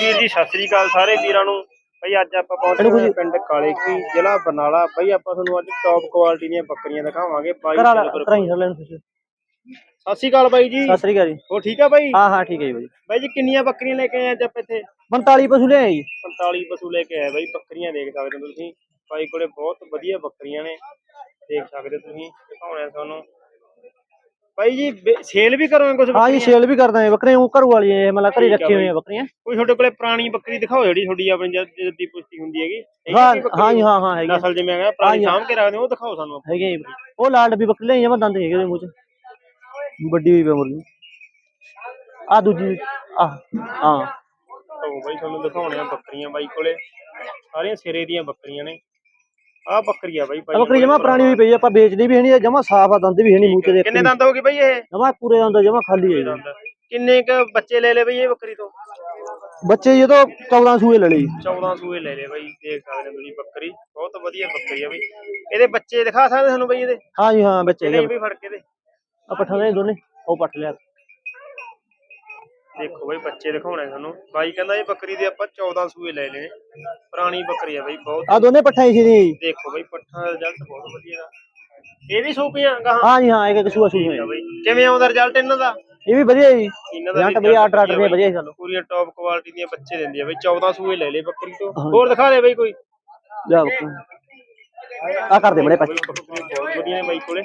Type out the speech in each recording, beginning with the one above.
ਵੀਰ ਜੀ ਸਤਿ ਸ੍ਰੀ ਅਕਾਲ ਸਾਰੇ ਵੀਰਾਂ ਨੂੰ। ਬਈ ਅੱਜ ਆਪਾਂ ਪਹੁੰਚੇ ਹੋਏ ਪਿੰਡ ਕਾਲੇ ਕੀ ਜ਼ਿਲ੍ਹਾ ਬਰਨਾਲਾ। ਬਈ ਆਪਾਂ ਤੁਹਾਨੂੰ ਅੱਜ ਟੌਪ ਕੁਆਲਿਟੀ ਦੀਆਂ ਬੱਕਰੀਆਂ ਦਿਖਾਵਾਂਗੇ। ਬਾਈ ਲਾ ਸਤਿ ਸ੍ਰੀ ਅਕਾਲ ਬਾਈ ਜੀ। ਸਤਿ ਸ੍ਰੀ ਅਕਾਲ ਜੀ। ਹੋ ਠੀਕ ਆ ਬਾਈ? ਹਾਂ ਹਾਂ ਠੀਕ ਹੈ ਜੀ ਬਾਈ। ਬਾਈ ਜੀ ਕਿੰਨੀਆਂ ਬੱਕਰੀਆਂ ਲੈ ਕੇ ਆਏ ਅੱਜ ਆਪਾਂ ਇੱਥੇ? 45 ਪਸ਼ੂ ਲਿਆਏ ਜੀ। 45 ਪਸ਼ੂ ਲੈ ਕੇ ਆਏ ਬਾਈ ਬੱਕਰੀਆਂ ਦੇਖ ਸਕਦੇ ਹੋ ਤੁਸੀਂ। ਬਾਈ ਕੋਲੇ ਬਹੁਤ ਵਧੀਆ ਬੱਕਰੀਆਂ ਨੇ। ਦੇਖ ਸਕਦੇ ਹੋ ਤੁਸੀਂ ਦਿਖਾਉਣੇ ਤੁਹਾਨੂੰ। ਬਾਈ ਜੀ ਸੇਲ ਵੀ ਕਰੋਗੇ ਕੁਝ ਹਾਂ ਜੀ ਸੇਲ ਵੀ ਕਰਦਾ ਹੈ ਬੱਕਰੀਆਂ ਉਹ ਘਰੂ ਵਾਲੀਆਂ ਇਹ ਮਤਲਬ ਘਰੇ ਆ ਰੱਖੀ ਹੋਈਆਂ। ਬੱਕਰੀਆਂ। ਕੋਈ ਤੁਹਾਡੇ ਕੋਲੇ ਪੁਰਾਣੀ ਬੱਕਰੀ ਦਿਖਾਓ ਜਿਹੜੀ ਤੁਹਾਡੀ ਆਪਣੀ ਜਦ- ਪੁਸ਼ਤੀ ਹੁੰਦੀ ਹੈਗੀ। ਹਾਂ? ਹਾਂ ਜੀ ਹਾਂ ਹਾਂ ਹੈਗੀ ਨਸਲ ਜਿਵੇਂ ਹੈਗਾ ਪੁਰਾਣੀ ਸਾਂਭ ਕੇ ਰੱਖਦੇ ਉਹ ਦਿਖਾਓ ਸਾਨੂੰ ਹੈਗੇ ਜੀ ਉਹ ਲਾਲ ਡੱਬੀ ਬੱਕਰੀ ਲਈ ਜਮਾ ਦੰਦ ਹੈਗੇ ਉਹਦੇ ਮੂੰਹ ਚ। ਵੱਡੀ ਹੋਈ ਪਈ ਮੁਰਗੀ। ਆ ਦੂਜੀ। ਆ ਹਾਂ। ਉਹ ਬਾਈ ਤੁਹਾਨੂੰ ਦਿਖਾਉਣੇ ਆ ਬੱਕਰੀਆਂ ਬਾਈ ਕੋਲੇ। ਸਾਰੀਆਂ ਸਿਰੇ ਦੀਆਂ ਬੱਕਰੀਆਂ ਨੇ। ਆਹ ਬੱਕਰੀ ਆ ਬਾਈ ਆ ਬੱਕਰੀ ਜਮਾ ਪੁਰਾਣੀ ਹੋਈ ਪਈ ਆ, ਆਪਾਂ ਵੇਚਦੀ ਵੀ ਹੈ ਨਹੀਂ ਜਮਾ ਸਾਫ਼ ਆ ਦੰਦ ਵੀ ਹੈ ਨਹੀਂ ਮੂੰਹ ਚ ਦੇਖ ਕਿੰਨੇ ਦੰਦ ਹੋ ਗਏ ਬਾਈ ਇਹ? ਜਮਾ ਪੂਰੇ ਦੰਦ ਜਮਾ ਖਾਲੀ ਹੈ ਕਿੰਨੇ ਕ ਬੱਚੇ ਲੈ ਲਏ ਬਾਈ ਇਹ ਬੱਕਰੀ ਤੋਂ? ਬੱਚੇ ਜਦੋਂ 14 ਸੂਏ ਲੈ ਲਈ 14 ਸੂਏ ਲੈ ਲਏ ਬਾਈ ਦੇਖ ਸਕਦੇ ਤੁਸੀਂ ਬੱਕਰੀ ਬਹੁਤ ਵਧੀਆ ਬੱਕਰੀ ਆ ਬਾਈ। ਇਹਦੇ ਬੱਚੇ ਦਿਖਾ ਸਕਦੇ ਤੁਹਾਨੂੰ ਬਾਈ ਇਹਦੇ? ਹਾਂ ਜੀ ਹਾਂ ਬੱਚੇ ਹੈਗੇ ਵੀ ਫੜ ਕੇ ਦੇ। ਆ ਪੱਠਾ ਦੇ ਦੋਨੇ ਉਹ ਪੱਟ ਲਿਆ। ਦੇਖੋ ਬਾਈ ਬੱਚੇ ਦਿਖਾਉਣੇ ਤੁਹਾਨੂੰ ਬਾਈ ਕਹਿੰਦਾ ਇਹ ਬੱਕਰੀ ਦੇ ਆਪਾਂ 14 ਸੂਏ ਲੈ ਲਏ ਨੇ। ਪੁਰਾਣੀ ਬੱਕਰੀ ਆ ਬਾਈ ਬਹੁਤ ਆ ਦੋਨੇ ਪੱਠਾ ਹੀ ਸੀ ਜੀ। ਦੇਖੋ ਬਾਈ ਪੱਠਾ ਦਾ ਰਿਜ਼ਲਟ ਬਹੁਤ ਵਧੀਆ ਦਾ। ਇਹ ਵੀ ਸੂਪੀਆਂ ਗਾਹਾਂ? ਹਾਂ ਜੀ ਹਾਂ ਇੱਕ ਇੱਕ ਸੂਆ ਸੂਈ ਆ ਬਾਈ। ਕਿਵੇਂ ਆਉਂਦਾ ਰਿਜ਼ਲਟ ਇਹਨਾਂ ਦਾ? ਇਹ ਵੀ ਵਧੀਆ ਜੀ। ਇਹਨਾਂ ਦਾ ਤਾਂ ਬਈ ਆਰਡਰ ਆਰਡਰ ਦੇ ਵਧੀਆ ਸਾਨੂੰ। ਪੂਰੀਆਂ ਟੌਪ ਕੁਆਲਿਟੀ ਦੀਆਂ ਬੱਚੇ ਦਿੰਦੀ ਆ ਬਈ। 14 ਸੂਏ ਲੈ ਲਏ ਬੱਕਰੀ ਤੋਂ। ਹੋਰ ਦਿਖਾ ਦੇ ਬਈ ਕੋਈ। ਜਾ ਆ ਕਰ ਦੇ ਬਈ ਬੱਕਰੀ ਬਹੁਤ ਵਧੀਆ ਨੇ ਬਾਈ ਕੋਲੇ।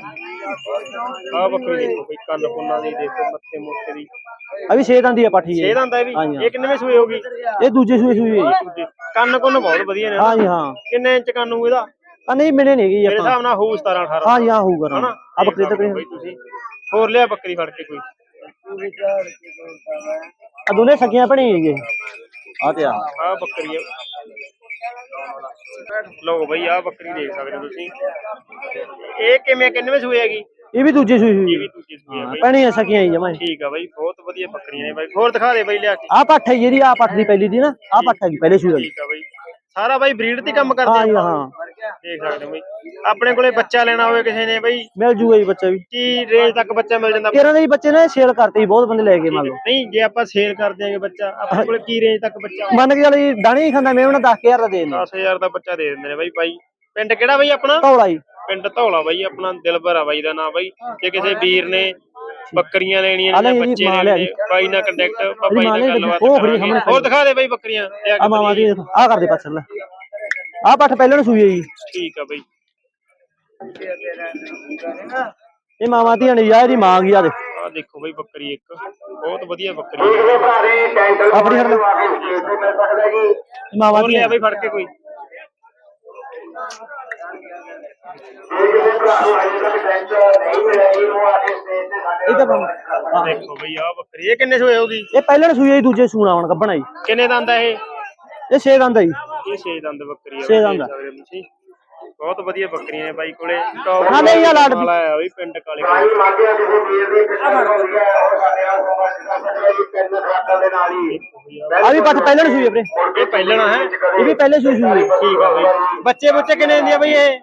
ਆਹ ਬੱਕਰੀ ਦੇਖੋ ਬਈ ਕੰਨ ਕੁੰਨਾਂ ਦੀ ਦੇਖੋ ਮੱਥੇ ਮੁੱਠੇ ਦੀ। ਆ ਵੀ ਛੇ ਦੰਦੀ ਆ ਪਾਠੀ ਛੇ ਦੰਦ ਆ ਇਹ ਵੀ? ਹਾਂਜੀ, ਹਾਂ। ਇਹ ਕਿੰਨੇ ਸੂਏ ਹੋਗੀ ਇਹ ਦੂਜੇ ਸੂਏ ਸੂਈ ਹੈ ਜੀ ਕੰਨ ਕੁੰਨ ਬਹੁਤ ਵਧੀਆ ਨੇ ਹਾਂ ਜੀ ਹਾਂ। ਕਿੰਨੇ ਇੰਚ ਕੰਨ ਹੋਊ ਇਹਦਾ? ਆ ਨਹੀਂ ਮਿਲੇ ਨਹੀਂ ਜੀ ਮੇਰੇ ਆਪਾਂ। ਹਿਸਾਬ ਨਾਲ ਹੋਊ 17 18 ਹਾਂ ਜੀ ਹਾਂ ਹੋਊਗਾ ਨਾ ਹਨਾ? ਆ ਬੱਕਰੀ ਤਾਂ ਬਈ ਤੁਸੀਂ। ਹੋਰ ਲਿਆ ਬੱਕਰੀ ਫੜ ਕੇ ਕੋਈ। ਆ ਦੋਨੇ ਸਕੀਆਂ ਬਣੀ ਜੀ ਆ ਤੇ ਆ। ਆਹ ਬੱਕਰੀ ਆ। ਲਓ ਬਈ ਆਹ ਬੱਕਰੀ ਦੇਖ ਸਕਦੇ ਹੋ ਤੁਸੀਂ। ਇਹ ਕਿਵੇਂ ਕਿੰਨਵੇਂ ਸੂਏ ਹੈਗੀ? ਇਹ ਵੀ ਦੂਜੇ ਸੂਈ ਇਹ ਹੋਈ ਵੀ ਦੂਜੀ ਸੂਏ ਆ ਬਈ। ਪੈਣੀ ਆ ਸਕੀਆਂ ਜਮਾ ਠੀਕ ਆ ਬਈ ਬਹੁਤ ਵਧੀਆ ਬੱਕਰੀਆਂ ਨੇ ਬਾਈ। ਹੋਰ ਦਿਖਾ ਦੇ ਬਈ ਲਿਆ ਕੇ। ਆ ਪੱਠ ਹੈ ਜਿਹੜੀ ਆ ਪੱਠ ਦੀ ਪਹਿਲੀ ਦੀ ਨਾ ਆ ਪੱਠ ਹੈਗੀ ਪਹਿਲੇ ਸੂਈ ਵਾਲੀ। ਠੀਕ ਆ ਬਈ। ਸਾਰਾ ਬਾਈ ਬਰੀਡ ਤੇ ਕੰਮ ਕਰਦੇ ਹਾਂ ਜੀ ਹਾਂ। ਦੇਖ ਸਕਦੇ ਹੋ ਬਈ। ਆਪਣੇ ਕੋਲੇ ਬੱਚਾ ਲੈਣਾ ਹੋਵੇ ਕਿਸੇ ਨੇ ਬਈ। ਮਿਲ ਜੂਗਾ ਜੀ ਬੱਚਾ ਵੀ। ਕੀ ਰੇਂਜ ਤੱਕ ਬੱਚਾ ਮਿਲ ਜਾਂਦਾ? ਤੇਰਾਂ ਦੇ ਜੀ ਬੱਚੇ ਨੇ ਸੇਲ ਕਰਤੇ ਜੀ ਬਹੁਤ ਬੰਦੇ ਲੈ ਗਏ ਮੰਨ ਲਓ ਨਹੀਂ ਜੇ ਆਪਾਂ ਸੇਲ ਕਰ ਦਿਆਂਗੇ ਬੱਚਾ ਆਪਣੇ ਕੋਲੇ ਕੀ ਰੇਂਜ ਤੱਕ ਬੱਚਾ? ਮੰਨ ਕੇ ਚੱਲ ਜੀ ਦਾਣੇ ਹੀ ਖਾਂਦਾ ਮੈਂ ਉਹਨਾਂ 10000 ਦਾ ਦੇ ਦਿੰਦਾ। 10000 ਦਾ ਬੱਚਾ ਦੇ ਦਿੰਦੇ ਨੇ ਬਾਈ ਬਾਈ। ਪਿੰਡ ਕਿਹੜਾ ਬਾਈ ਆਪਣਾ? ਧੌਲਾ ਜੀ। ਪਿੰਡ ਧੌਲਾ ਬਾਈ ਆਪਣਾ ਦਿਲਬਰ ਆ ਬਾਈ ਦਾ ਨਾਮ ਬਾਈ ਜੇ ਕਿਸੇ ਵੀਰ ਨੇ ਬੱਕਰੀਆਂ ਲੈਣੀਆਂ ਆ ਨੇ ਬੱਚੇ ਲੈਣੇ ਨੇ। ਬਾਈ ਨਾਲ ਕੰਟੈਕਟ ਮਾਂ ਨਾਲ ਗੱਲਬਾਤ ਉਹ ਖੜੀ ਕਰਾਂਗੇ ਸਾਹਮਣੇ ਹੋਰ ਦਿਖਾ ਦੇ ਬਾਈ ਬੱਕਰੀਆਂ ਆ ਮਾਮਾ ਦੀ। ਆ ਕਰਦੇ ਪਾਛੜ ਲੈ। ਆ ਪੱਠ ਪਹਿਲਾਂ ਨੂੰ ਸੂਈ ਜੀ ਠੀਕ ਆ ਬਾਈ। ਇਹ ਮਾਮਾ ਦੀ ਹਣੀ ਆ ਇਹਦੀ ਮਾਂ ਗਈ ਆ ਦੇ ਆ ਦੇਖੋ ਬਾਈ ਬੱਕਰੀ ਇੱਕ ਬਹੁਤ ਵਧੀਆ ਬੱਕਰੀ ਆਪਣੀ ਹਰ ਹੋਰ ਦੀ ਲਿਆ ਬਾਈ ਫੜ ਕੇ ਕੋਈ। ਇਹ ਤਾਂ ਬੰਦ- ਹਾਂ। ਦੇਖੋ ਬਾਈ ਆ ਬੱਕਰੀ ਇਹ ਕਿੰਨੇ ਸੋਏ ਹੋਗੀ ਇਹ ਪਹਿਲਾਂ ਨੂੰ ਸੂਈ ਹੈ ਜੀ ਦੂਜੇ ਸੂਣਾ ਹੁਣ ਕੱਢਣਾ ਜੀ ਕਿੰਨੇ ਦੰਦ ਆ ਇਹ? ਇਹ ਛੇ ਦੰਦ ਆ ਜੀ। ਇਹ 6 ਦੰਦ ਬੱਕਰੀ ਆ ਛੇ ਬਾਈ, ਦੰਦ ਦੇਖ ਆ। ਸਕਦੇ ਹੋ ਤੁਸੀਂ। ਬਹੁਤ ਵਧੀਆ ਬੱਕਰੀਆਂ ਨੇ ਬਾਈ ਕੋਲੇ। ਟੌਪ ਹਾਂ, ਨਹੀਂ ਆ ਲਾਡ- ਵਾਲਾ ਆ ਬਈ ਪਿੰਡ ਕਾਲੇ ਕੋਲੇ। ਆ ਵੀ ਪੱਠ ਪਹਿਲਾਂ ਨੂੰ ਸੂਈ ਹੈ ਵੀਰੇ। ਇਹ ਪਹਿਲਣਾ ਹੈ। ਇਹ ਵੀ ਪਹਿਲੇ ਸੂਈ ਸੂਈ ਹੈ ਠੀਕ ਆ ਬਾਈ। ਬੱਚੇ ਬੱਚੇ ਕਿੰਨੇ ਦਿੰਦੀ ਆ ਬਈ ਇਹ?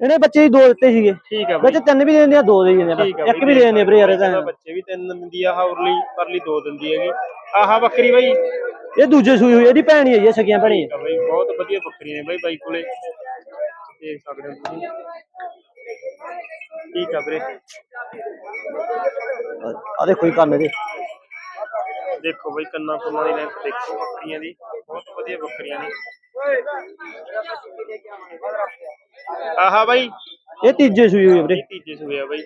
ਇਹਨੇ ਬੱਚੇ ਹੀ ਦੋ ਦਿੱਤੇ ਸੀਗੇ। ਠੀਕ ਆ ਬਾਈ। ਵਿੱਚ ਤਿੰਨ ਵੀ ਦੇ ਦਿੰਦੀਆਂ ਦੋ ਦੇ ਦਿੰਦੀਆਂ ਠੀਕ ਆ ਇੱਕ ਵੀ ਦੇ ਦਿੰਦੇ ਵੀਰੇ ਯਾਰ ਇਹ ਇਹਦਾ ਤਾਂ ਬੱਚੇ ਵੀ ਤਿੰਨ ਦਿੰਦੀ ਆ ਹਾਉਰਲੀ ਪਰਲੀ ਦੋ ਦਿੰਦੀ ਹੈਗੀ। ਆਹਾ ਬੱਕਰੀ ਬਾਈ। ਇਹ ਦੂਜੇ ਸੂਈ ਹੋਈ ਇਹਦੀ ਭੈਣ ਹੀ ਹੈ ਜੀ ਇਹ ਸਕੀਆਂ ਭੈਣੀ ਠੀਕ ਆ ਬਾਈ ਬਹੁਤ ਵਧੀਆ ਬੱਕਰੀ ਨੇ ਬਾਈ ਬਾਈ ਕੋਲੇ। ਦੇਖ ਸਕਦੇ ਹੋ ਤੁਸੀਂ। ਠੀਕ ਆ ਵੀਰੇ। ਆ ਦੇਖੋ ਹੀ ਕੰਮ ਇਹਦੇ। ਦੇਖੋ ਬਈ ਕੰਨਾਂ ਕੁੰਨਾਂ ਦੀ ਲੈਂਥ ਦੇਖੋ ਬੱਕਰੀਆਂ ਦੀ। ਬਹੁਤ ਵਧੀਆ ਬੱਕਰੀਆਂ ਨੇ। ਆਹਾ ਬਾਈ ਇਹ ਤੀਜੇ ਸੂਈ ਹੋਈ ਹੈ ਵੀਰੇ ਇਹ ਤੀਜੇ ਸੂਏ ਆ ਬਾਈ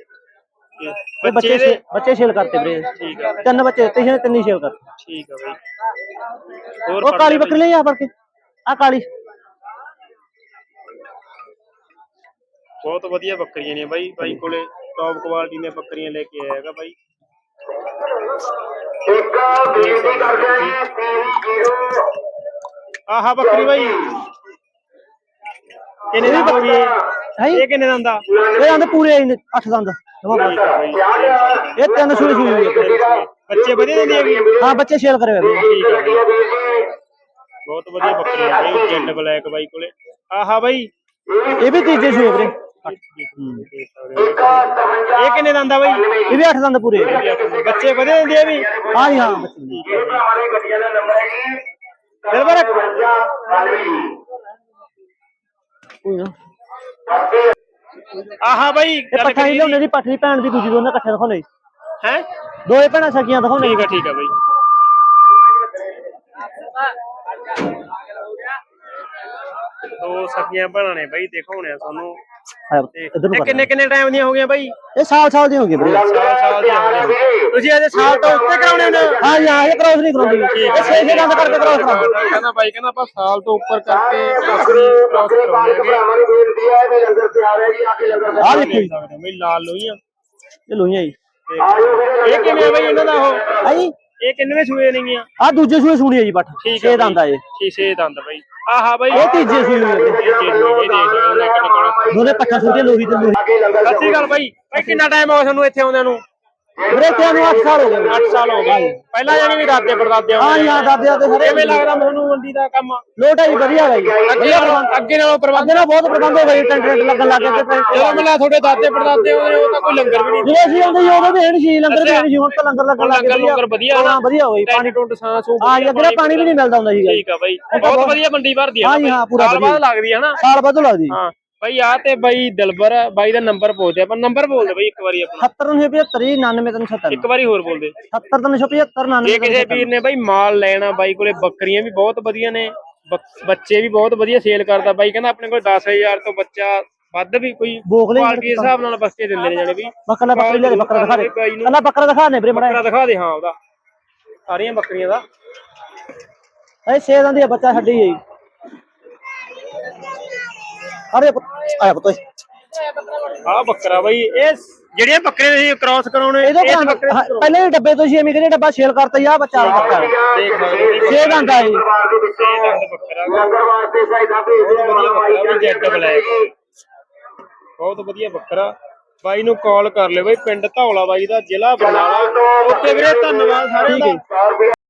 ਤੇ ਇਹ ਬੱਚੇ ਬੱਚੇ ਦੇ ਛੇ- ਬੱਚੇ ਛੇਲ ਕਰਤੇ ਵੀਰੇ ਠੀਕ ਆ ਤਿੰਨ ਬੱਚੇ ਦਿੱਤੇ ਸੀ ਤਿੰਨ ਹੀ ਛੇਲ ਕਰਤੇ ਠੀਕ ਆ ਬਾਈ ਹੋਰ ਉਹ ਫੜ ਕਾਲੀ ਲਿਆ ਬੱਕਰੀ ਲਈ ਆ ਫੜ ਕੇ ਆ ਕਾਲੀ ਬਹੁਤ ਵਧੀਆ ਬੱਕਰੀਆਂ ਨੇ ਬਾਈ ਬਾਈ ਕੋਲੇ ਟੌਪ ਕੁਆਲਿਟੀ ਦੀਆਂ ਬੱਕਰੀਆਂ ਲੈ ਕੇ ਆਇਆ ਹੈਗਾ ਬਾਈ ਆਹਾ ਬੱਕਰੀ ਬਾਈ ਕਿੰਨੇ ਦੀ ਬੱਕਰੀ ਹੈ ਹੈ ਇਹ ਕਿੰਨੇ ਦਾ ਹੁੰਦਾ? ਇਹ ਆਂਦੇ ਪੂਰੇ ਆਈ ਨੇ ਅੱਠ ਦੰਦ ਜਮਾਂ ਆ ਇਹ ਤਿੰਨ ਸੂਈ ਸੂਈ ਹੋਈ ਹੈ। ਬੱਚੇ ਵਧੀਆ ਦਿੰਦੀ ਹੈਗੀ ਹਾਂ ਬੱਚੇ ਛੇਲ ਕਰੇ ਹੋਏ ਵੀਰੇ ਠੀਕ ਆ ਬਾਈ ਬਹੁਤ ਵਧੀਆ ਬੱਕਰੀ ਹੈ ਬਾਈ ਜੈਡ ਬਲੈਕ ਬਾਈ ਕੋਲੇ। ਆਹਾ ਬਾਈ। ਇਹ ਵੀ ਤੀਜੇ ਸੂਈ ਹੈ ਵੀਰੇ ਹੋ। ਇਹ ਕਿੰਨੇ ਦਾ ਹੁੰਦਾ ਬਾਈ? ਇਹ ਵੀ ਅੱਠ ਦੰਦ ਪੂਰੇ। ਹੈ। ਬੱਚੇ ਵਧੀਆ ਦਿੰਦੇ ਆ ਵੀ? ਹਾਂ ਜੀ ਹਾਂ। ਬੱਚੇ। ਕੋਈ ਨਾ ਆਹਾ ਬਾਈ ਇਹ ਪੱਠਾ ਹੀ ਲਿਆਉਂਦੇ ਜੀ ਪੱਠੀ ਭੈਣ ਦੀ ਦੂਜੀ ਦੋਨੇ ਇਕੱਠੇ ਦਿਖਾਉਣੇ ਹੈ? ਦੋਏ ਭੈਣਾਂ ਸਕੀਆਂ ਦਿਖਾਉਣੇ ਠੀਕ ਆ ਠੀਕ ਆ ਬਾਈ। ਦੋ ਸਕੀਆਂ ਭੈਣਾਂ ਨੇ ਬਾਈ ਦਿਖਾਉਣੇ ਆ ਤੁਹਾਨੂੰ। ਇੱਧਰ ਨੂੰ ਕਿੰਨੇ ਕਿੰਨੇ ਟਾਈਮ ਦੀਆਂ ਹੋ ਗਈਆਂ ਬਾਈ? ਇਹ ਸਾਲ ਸਾਲ ਦੀ ਹੋ ਗਈ ਵੀਰੇ। ਸਾਲ ਸਾਲ ਦੀਆਂ ਹੋ ਗਈਆਂ। ਤੁਸੀਂ ਅਜੇ ਸਾਲ ਤੋਂ ਉੱਤੇ ਕਰਾਉਣੇ ਨੇ। ਹਾਂ ਜੀ ਹਾਂ ਇਹ ਕ੍ਰੋਸ ਨਹੀਂ ਕਰਾਉਂਦੀ। ਇਹ ਛੇ ਛੇ ਦੰਦ ਕਰਕੇ ਕ੍ਰੋਸ ਕਰਾਉਂਦੀ। ਕਹਿੰਦਾ ਬਾਈ ਕਹਿੰਦਾ ਆਪਾਂ ਸਾਲ ਤੋਂ ਉੱਪਰ ਕਰਕੇ ਬੱਕਰੀ ਕ੍ਰਾਸ ਕਰਾਉਣਗੇ ਆ ਦੇਖੀ ਬਈ ਲਾਲ ਲੋਹੀਆਂ। ਇਹ ਲੋਹੀਆਂ ਜੀ। ਇਹ ਕਿਵੇਂ ਆ ਬਈ ਇਹਨਾਂ ਦਾ ਉਹ? ਆਈ? ਇਹ ਕਿੰਨਵੇਂ ਸੂਏ ਨੇਗੀਆਂ? ਆ ਦੂਜੇ ਸੂਏ ਸੂਣੀ ਹੈ ਜੀ ਪੱਠ। ਛੇ ਦੰਦ ਆ ਇਹ। ਛੇ ਦੰਦ ਬਈ। ਆਹਾ ਬਈ। ਇਹ ਤੀਜੇ ਸੂਏ ਨੂੰ। ਦੋਨੇ ਪੱਠਾ ਛੋਟੀਆਂ ਲੋਹੀ ਤੇ ਲੋਹੀ। ਸ਼੍ਰੀ ਅਕਾਲ ਬਾਈ। ਬਾਈ ਕਿੰਨਾ ਟਾਈਮ ਹੋ ਗਿਆ ਸਾਨੂੰ ਇੱਥੇ ਆਉਂਦਿਆਂ ਨੂੰ? ਤੇ ਨੂੰ 8 ਸਾਲ ਹੋ ਗਏ? 8 ਸਾਲ ਹੋ ਗਏ। ਪਹਿਲਾਂ ਜਾਨੀ ਵੀ ਦਾਦੇ ਪੜਦਾਦੇ ਹਾਂ ਹਾਂ ਦਾਦੇ ਦਾਦੇ ਸਾਰੇ ਕਿਵੇਂ ਲੱਗਦਾ ਮੈਨੂੰ ਮੰਡੀ ਦਾ ਕੰਮ? ਲੋਟ ਹੈ ਜੀ ਵਧੀਆ ਹੈ ਜੀ ਅੱਗੇ ਨਾਲੋਂ ਪ੍ਰਬੰਧ ਨਾਲ ਬਹੁਤ ਪ੍ਰਬੰਧ ਹੋ ਗਏ ਟੈਂਟ ਲੱਗਣ ਲੱਗ ਗਏ ਤੇ ਜਦੋਂ ਮਿਲਿਆ ਤੁਹਾਡੇ ਦਾਦੇ ਪੜਦਾਦੇ ਉਹ ਤਾਂ ਕੋਈ ਲੰਗਰ ਵੀ ਨਹੀਂ ਜਿਹੜੇ ਅਸੀਂ ਆਉਂਦੇ ਉਦੋਂ ਵੀ ਹੈ ਸੀ ਲੰਗਰ ਵੀ ਹੈ ਸੀ ਹੁਣ ਤਾਂ ਲੰਗਰ ਲੱਗਣ ਲੱਗ ਲੰਗਰ ਲੰਗਰ ਵਧੀਆ। ਹਾਂ ਵਧੀਆ ਹੋਈ ਪਾਣੀ ਟੁੱਟ ਸਾਂ ਸੂ ਹਾਂ ਅੱਗੇ ਨਾ ਪਾਣੀ ਵੀ ਨਹੀਂ ਮਿਲਦਾ ਹੁੰਦਾ ਸੀਗਾ ਜੀ। ਠੀਕ ਆ ਬਾਈ। ਬਹੁਤ ਵਧੀਆ ਮੰਡੀ ਭਰਦੀ ਆ ਹਾਂ ਹਾਂ, ਪੂਰਾ ਸਾਲ ਬਾਅਦ ਵਧੀਆ। ਲੱਗਦੀ ਆ ਹਨਾ? ਸਾਲ ਬਾਅਦ ਲੱਗਦੀ। ਹਾਂ। ਬਾਈ ਆ ਤੇ ਬਾਈ ਦਿਲਬਰ ਆ, ਬਾਈ ਦਾ ਨੰਬਰ ਬੋਲਦੇ ਆਪਾਂ ਨੰਬਰ ਬੋਲਦੇ ਬਾਈ ਇੱਕ ਵਾਰੀ ਆਪਣਾ। 7975 99377 ਇੱਕ ਵਾਰੀ ਹੋਰ ਬੋਲਦੇ। 70375 ਜੇ ਕਿਸੇ ਵੀਰ ਨੇ ਬਾਈ ਮਾਲ ਲੈਣਾ ਬਾਈ ਕੋਲੇ ਬੱਕਰੀਆਂ ਵੀ ਬਹੁਤ ਵਧੀਆ ਨੇ ਬੱਕ- ਬੱਚੇ ਵੀ ਬਹੁਤ ਵਧੀਆ ਸੇਲ ਕਰਦਾ ਬਾਈ ਕਹਿੰਦਾ ਆਪਣੇ ਕੋਲ 10000 ਤੋਂ ਬੱਚਾ ਵੱਧ ਵੀ ਕੋਈ ਬੋਕਲੇ ਕੁਆਲਿਟੀ ਦੇ ਹਿਸਾਬ ਨਾਲ ਬੱਚੇ ਦਿੰਦੇ ਨੇ ਜਾਨੇ ਵੀ। ਬੱਕਰਾ ਬੱਕਰੀ ਲੈ ਬੱਕਰਾ ਦਿਖਾ ਦੇ। ਬਾਈ ਨੂੰ ਅੱਲਾ ਬੱਕਰਾ ਦਿਖਾ ਦੇ ਵੀਰੇ ਮੜਾ ਬੱਕਰਾ ਦਿਖਾ ਦੇ ਹਾਂ ਉਹਦਾ। ਸਾਰੀਆਂ ਬੱਕਰੀਆਂ ਦਾ। ਇਹ ਛੇ ਦੰਦ ਦੀ ਬੱਚਾ ਛੱਡੀ ਹੈ ਜੀ ਅਰੇ ਆਇਆ ਪੁੱਤ ਓਏ। ਆ ਬੱਕਰਾ ਬਾਈ ਇਹ ਜਿਹੜੀਆਂ ਬੱਕਰੇ ਸੀ ਕ੍ਰਾਸ ਕਰਾਉਣੇ ਇਹਦੇ ਇਸ ਕੋਲ ਬੱਕਰੇ ਹਾਂ, ਪਹਿਲੇ ਹੀ ਡੱਬੇ ਤੋਂ ਸੀ ਐਵੇਂ ਕਿਹੜੇ ਡੱਬਾ ਸੇਲ ਕਰਤਾ ਜੀ ਆ ਬੱਚਾ ਆ ਬੱਚਾ ਦੇਖ ਸਕਦੇ ਹੋ ਛੇ ਦੰਦ ਆ ਜੀ। ਛੇ ਦੰਦ ਬੱਕਰਾ ਬਹੁਤ ਵਧੀਆ ਬੱਕਰਾ ਵੀ ਜੈਡ ਬਲੈਕ। ਬਹੁਤ ਵਧੀਆ ਬੱਕਰਾ। ਬਾਈ ਨੂੰ ਕਾਲ ਕਰ ਲਿਓ ਬਾਈ ਪਿੰਡ ਧੌਲਾ ਬਾਈ ਦਾ ਜ਼ਿਲ੍ਹਾ ਬਰਨਾਲਾ। ਓਕੇ ਵੀਰੇ ਧੰਨਵਾਦ ਸਾਰਿਆਂ ਦਾ।